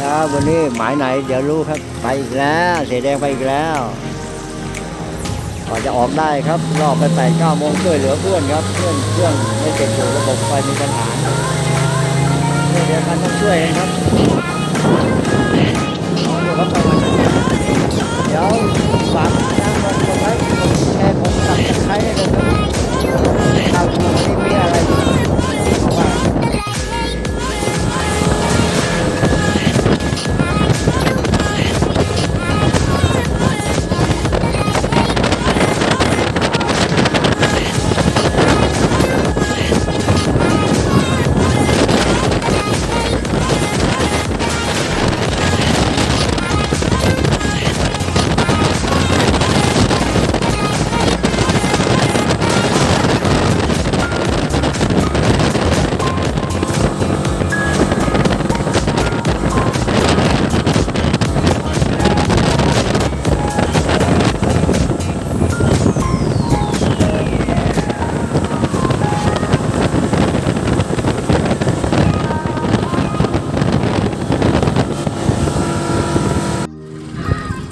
ครับวันนี้หมายไหน เดี๋ยวรู้ครับ ไปอีกแล้วเสียแดงไปอีกแล้วกว่าจะออกได้ครับ รอบไปแปดเก้าโมงช่วยเหลือเพื่อนครับ เพื่อนเครื่องไม่เก็บอยู่ระบบไฟมีปัญหาเพื่อนเดียวกันต้องช่วยกันครับเดี๋ยว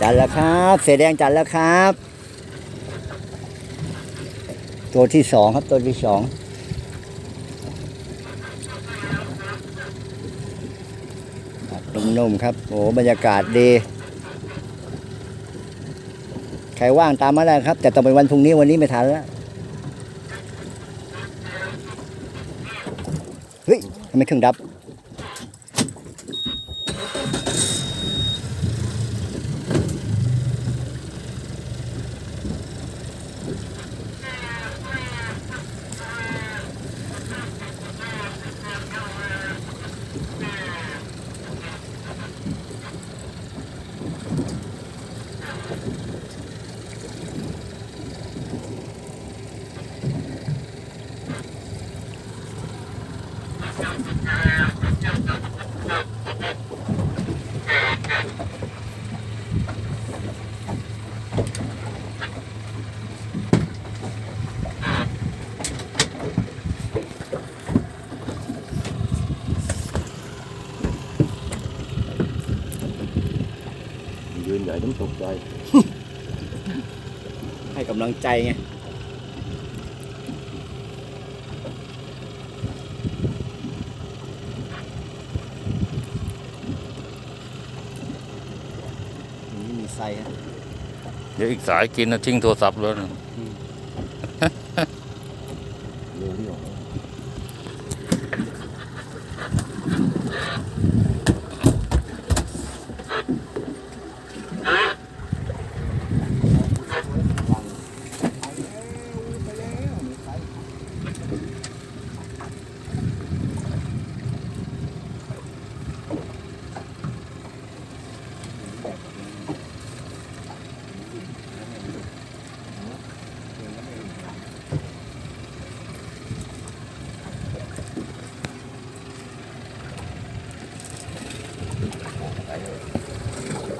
จัดแล้วครับเสอแดงจัดแล้วครับ ตัวที่สองครับตัวที่สองนุ่มๆครับโอ้บรรยากาศดี ใครว่างตามมาได้ครับ แต่ต้องเป็นวันพรุ่งนี้วันนี้ไม่ทันแล้วเฮ้ยทำไมเครื่องดับ ญ่ต้องตกใจ ให้กำลังใจไงนี่มีไซฮะ เดี๋ยวอีกสายกินนะทิ้งโทรศัพท์แล้วนะ เร็วที่ออก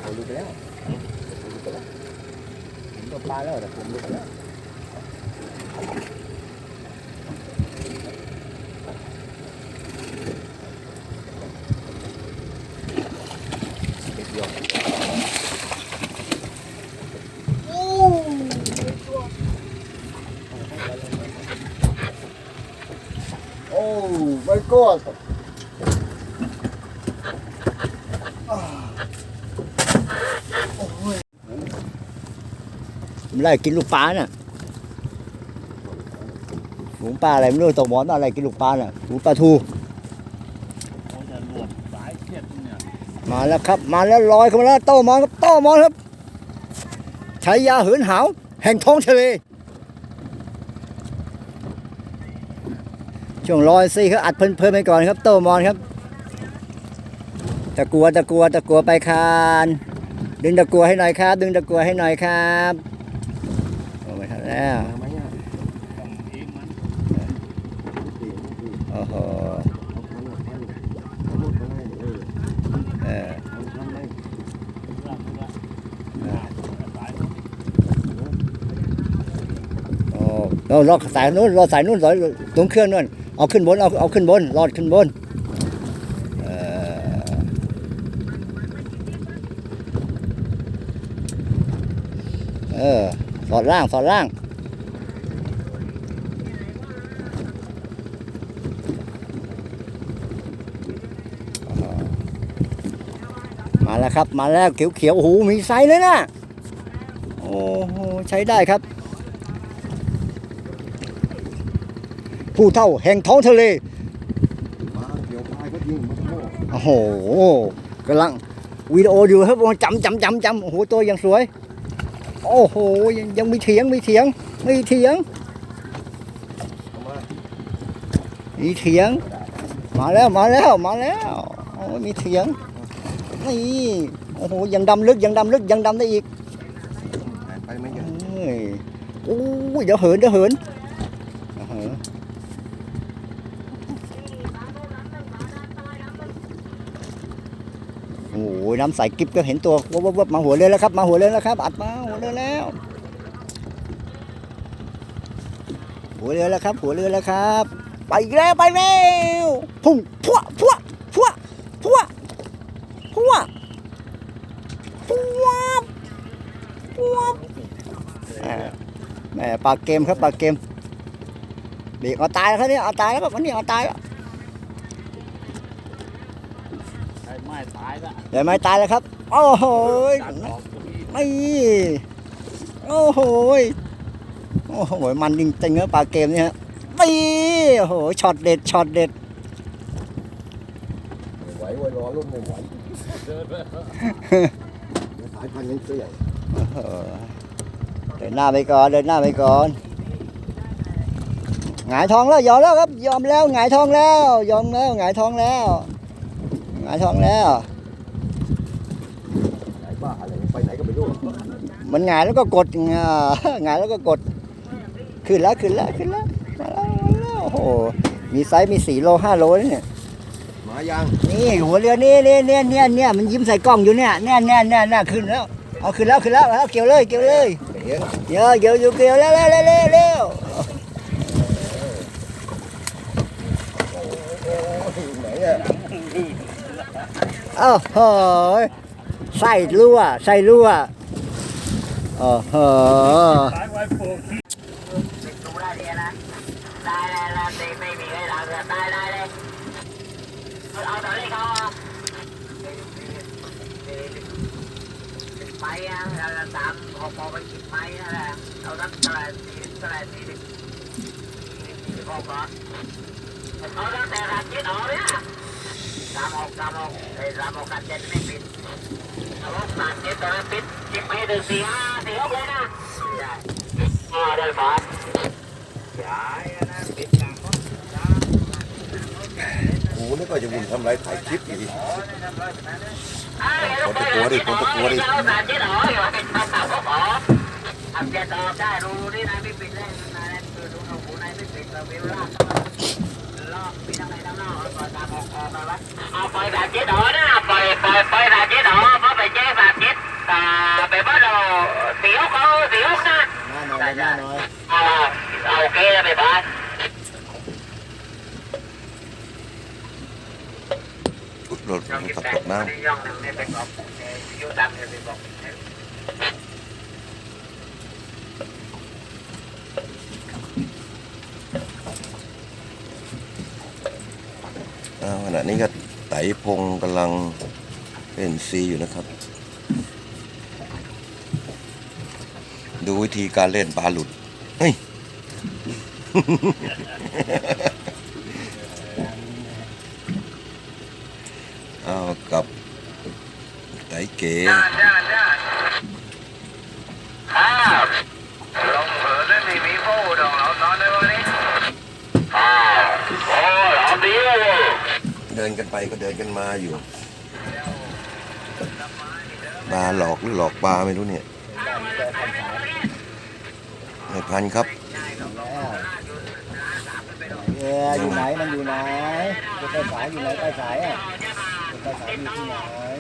ผมรู้ไปแล้วผมรู้ไปแล้วเห็นตัวปลา แล้วแต่ผมรู้ไปแล้วเด็ดเดียวโอ้ my god ไล่กินลูกปลาน่ะฝูงปลาอะไรไม่รู้ตกหมอนอะไรกินลูกปลาน่ะฝูงปลาทูเขาจะรวมสายเครียดเนี่ยมาแล้วครับ มาแล้วลอยเข้ามาแล้วโต้มอนครับโต้มอนครับใช้ยาเหินหาวแห่งท้องทะเลช่วงลอยซี่เขาอัดเพลินๆไปก่อนครับ โต้มอนครับตะกัวตะกัวตะกัวไปคาน ดึงตะกัวให้หน่อยครับ ดึงตะกัวให้หน่อยครับโอ้ไม่ทัน แล้วโอ้โหเออเราสายนู้นรอสายนู้นรอตรงเครื่องนู้นเอาขึ้นบนเอาเอาขึ้นบนรอดขึ้นบนเออสอดล่างสอดล่าง แล้วครับ มาแล้วเขียวๆโอ้โหมีไซส์เลยนะโอ้โหใช้ได้ครับ ผู้เท่าแห่งท้องทะเลมาเกี่ยวปลายก็ยิงมันโโอ้โหกำลังวิดีโออยู่ครับจำจำจำจำโอ้โหตัวยังสวย โอ้โหยังยังมีเถียงมีเถียงมีเถียงมีเถียง มาแล้วมาแล้วมาแล้วโอ้มีเถียง นี่โอ้โหยังดำลึกยังดำลึกยังดำได้อีกไปไหมเยเอ้ยโอ้ยเดี๋ยวเหินเดี๋ยวเหินเหินโอ้โหน้ำใสกิ๊บก็เห็นตัววับวับมาหัวเลยแล้วครับ มาหัวเลยแล้วครับ อัดมาหัวเลยแล้ว หัวเรือแล้วครับ หัวเรือแล้วครับ ไปแล้วไปแล้วพุ่งพวพวพัวพัว พัวพัวพัวแหม่แหม่ปลาเกมครับปลาเกมเบรกเอาตายแล้วครับเนี่ยเอาตายแล้วครับวันนี้เอาตายแล้วใช้ไม้ตายละเดี๋ยวไม่ตายแล้วครับ โอ้โหดันออกตรงนี้ไม่โอ้โหโอ้โหมันจริงๆนะปลาเกมเนี่ยฮะไม่โอ้โหช็อตเด็ดช็อตเด็ดไม่ไหวไว้รอลูกไม่ไหว เดินไปเดี๋ยวสายพันธุ์ยังเตี้ยเออเดินหน้าไปก่อนเดินหน้าไปก่อนหงายท้องแล้วยอมแล้วครับ ยอมแล้วหงายท้องแล้ว ยอมแล้วหงายท้องแล้วหงายท้องแล้วสายบ้าอะไรไปไหนก็ไม่รู้มันหงายแล้วก็กดอ่าหงายแล้วก็กด ขึ้นแล้วขึ้นแล้วขึ้นแล้วมาแล้วมาแล้วโอ้โหมีไซส์มีสี่โลห้าโลนี่เนี่ย มายังนี่หัวเรือนี่นี่เนี่ยเนี่ยเนี่ยมันยิ้มใส่กล้องอยู่เนี่ยเนี่ยเนี่ยเนี่ยเนี่ยขึ้นแล้ว เอาขึ้นแล้วขึ้นแล้วเอาเกี่ยวเลยเกี่ยวเลยเห็นเดี๋ยวเดี๋ยวอยู่เกี่ยวเร็วเร็วเร็วเร็วเร็วไหนอะโอ้โหไส้รั่วไส้รั่วโอ้โหตายไว้โปกดูได้ดีนะได้ได้ได้ไม่ไม่มีให้เราเลยได้ได้เลย เอาตอนนี้เขาไปอะเราสามหกโมงไปกินไปนั่นแหละเอาสักเท่าไหร่สี่เท่าไหร่สี่ ไอ้สามหกกันเจ็ดไม่ปิดสามหกสามเจ็ดตอนนั้นปิดจิบไปถึงสี่ห้าสี่หกเลยนะได้อ่าได้บาทกูนี่ก็จะวุ่นทำไรถ่ายคลิปอยู่ดิคนตะกัวดิคนตะกัวดิเอาสารที่หนออยู่ให้ทำข่าวก็ขอทำเจ็ดตอบได้รู้นี่นายไม่ปิดเลยนายคือดูหูนายไม่ปิดเราไม่รู้รอบปีทั้งไหนทั้งนอกก่อนตามออกออกมาวัดเอาไปแบบเจ็ดหนอนะไปไปไปแบบเจ็ดหนอเพราะไปแจ้งแบบเจ็ดอ่าไปบ้านเราเสียวเขาเสียวนะหน้าหน่อยหน้าหน่อยอ่าโอเคไปบ้าน รถ มันขับตกน้ำขณะนี้ก็ไตพงกำลังเล่นซีอยู่นะครับ ดูวิธีการเล่นปลาหลุด เฮ้ย ม่มีโบ้ดอกเรานอนได้วันนี้อ้าวโอ้เราดีเลยเดินกันไปก็เดินกันมาอยู่ปลาหลอกหรือหลอกปลาไม่รู้เนี่ยไม่พันครับเรืออยู่ไหนมันอยู่ไหนจะไปสายอยู่ไหนไปสายอะจะไปสายอยู่ที่ไหน เ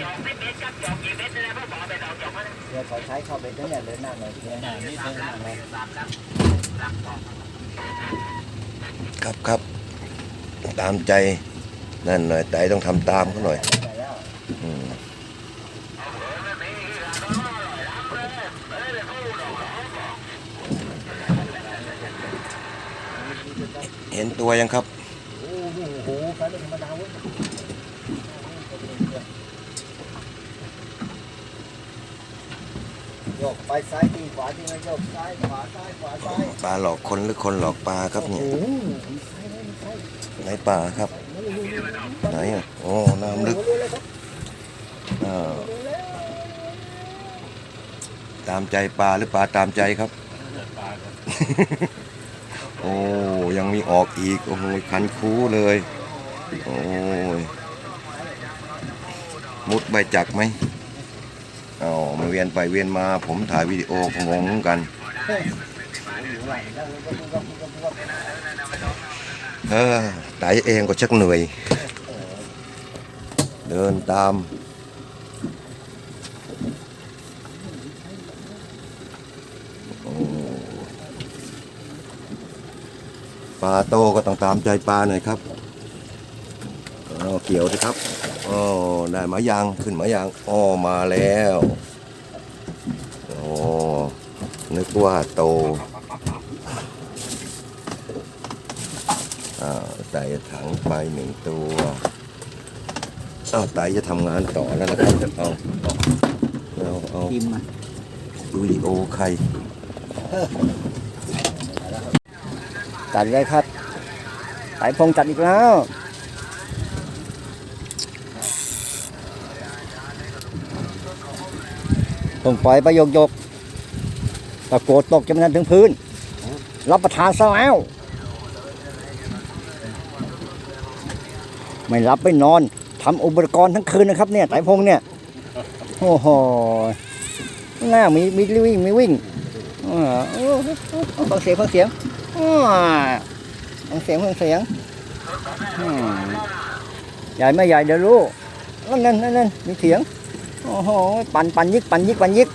รือเขาใช้เข้าไปนั่นเนี่ยเดินหน้าหน่อยเดินหน้านิดเดินหน้าหน่อยครับครับตามใจนั่นหน่อยไต่ต้องทำตามเขาหน่อยอืมเห็นตัวยังครับ โอ้โหไปไม่ธรรมดาเว้ยโยกไป ซ้ายทีขวาทีนะโยกซ้ายขวาซ้ายขวาซ้ายปลาหลอกคนหรือคนหลอกปลาครับเนี่ยโอ้โหมีซ้ายไหนปลาครับ ไหนอะโอ้น้ำลึกอ่าตามใจปลาหรือปลาตามใจครับ โอ้ยังมีออกอีก โอ้โหคันคูเลย โอ้ยมุดใบจักไหม เอามาเวียนไปเวียนมา ผมถ่ายวิดีโอก็งงกัน เออไตเองก็ชักเหนื่อย เดินตามปลาโตก็ต้องตามใจปลาหน่อยครับเเกี่ยวสิครับ อ๋อได้หมายางขึ้นหมายางอ๋อมาแล้วโอ้นึกว่าโตอ้าวใส่ถังไปหนึ่งตัวอ้าวไตจะทำงานต่อแล้วนะครับเอาเอาเอากิมมาวิดีโอใครจัดเลยครับสายพงจัดอีกแล้ว ต้องปล่อยไปโยกโยกๆตะโกดตกจนกระทั่งถึงพื้น รับประทานซะแล้ว ไม่รับไม่นอนทำอุปกรณ์ทั้งคืนนะครับ เนี่ยสายพงเนี่ยโอ้โหหน้ามีมีวิ่งมีวิ่งฟังเสียงฟังเสียงฟังเสียงฟังเสียงใหญ่ไม่ใหญ่เดี๋ยวรู้นั่นนั่นนั่นมีเสียง โอ้โห ปั่นปั่นยิกปั่นยิกปั่นยิก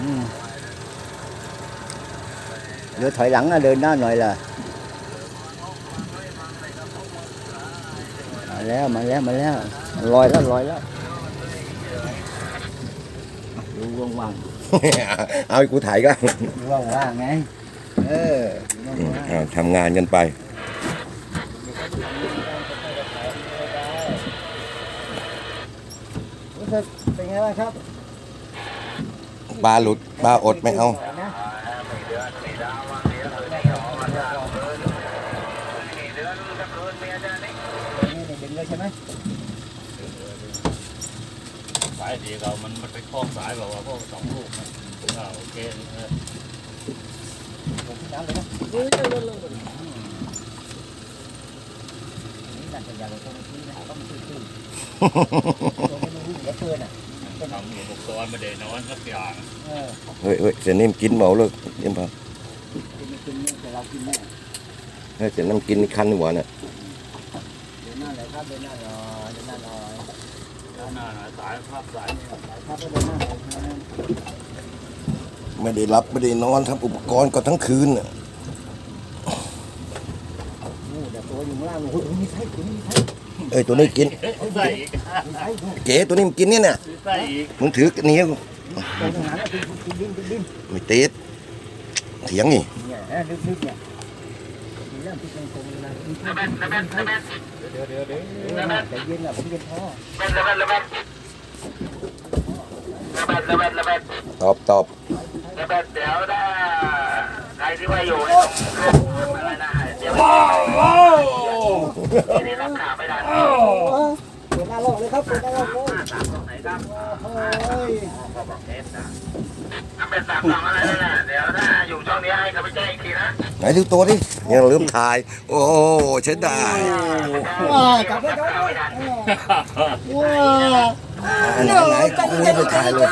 อืมเดี๋ยวถอยหลังนะเดินหน้าหน่อยล่ะมาแล้วมาแล้วมาแล้วลอยแล้วลอยแล้วดูว่างเอาให้กูถ่ายก็ๆดูว่างๆไงเออดูว่างอ่าทำงานกันไป รู้สึกเป็นไงบ้างครับปลาหลุดปลาอดไม่เอา นะนี่ดึงเลยใช่ไหมสายสีเรามันมันไปคล้องสายแบบว่าพวกสองลูกนะอ่าโอเคเออลงที่น้ำเลยนะเร็วเร็วเร็วเร็วนี่ดันจะยาวตรงนี้นะต้องตื้น ๆตรงนี้มันวิ่งเหลือเกินอะทำอุปกรณ์ไม่ได้นอนสักอย่างเออเฮ้ยเฮ้ยเสร็จนี่มกินเมาเลยเยี่ยมปะกินไม่กินเนี่ยแต่เรากินแน่เฮ้ยเสร็จน้ำกินคันหัวน่ะเดินหน้าเลยครับเดินหน้าหน่อยเดินหน้าหน่อยแล้วหน้าหาสายภาพสายเนี่ยครับเดินหน้าหน่อยนะไม่ได้รับไม่ได้นอนทำอุปกรณ์ก็ทั้งคืนน่ะโอ้แต่ตัวอยู่ข้างล่างโอ้โหมีไส้ตัวนี้มีไส้ เอ้ยตัวนี้กิน ใส่อีกเก๋ตัวนี้มันกินเนี่ยน่ะใส่อีกมึงถือนี้วตัวทหารกินกินดินกินดินไม่ติดเถียงนี่เนี่ยนะลึกๆเนี่ยมีเรื่องที่ตรงๆเลยนะมีไส้มีไส้เดี๋ยวเดี๋ยวเดี๋ยวใจเย็นอะผมเย็นท้อตอบตอบเดี๋ยวถ้าใครที่ว่าอยู่ในตรงอะไรนะ เดี๋ยวทีนี้รับข่าวไม่ได้เปิดหน้าลอกเลยครับเปิดหน้าลอกเลยสามตรงไหนครับโอ้ยถ้าเป็นสามสองอะไรนั่นแหละเดี๋ยวถ้าอยู่ช่องนี้ให้เขาไปแจ้งอีกทีนะไหนดูตัวดิยังลืมถ่าย โอ้ใช้ได้ว้าจับไว้จับไว้ว้าอันไหนไหนกูยังไม่ถ่ายเลย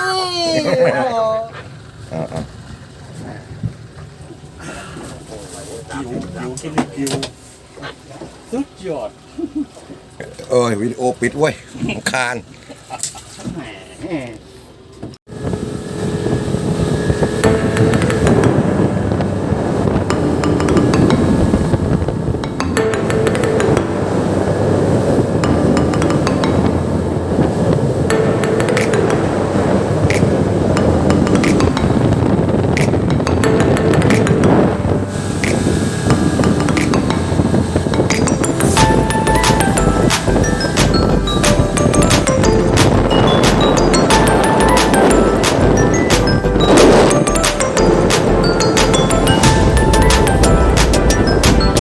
อ่า อ่าอยู่ที่นี่คิวสุดยอดเอ้ยวิดีโอปิดไว้ยคาน แหม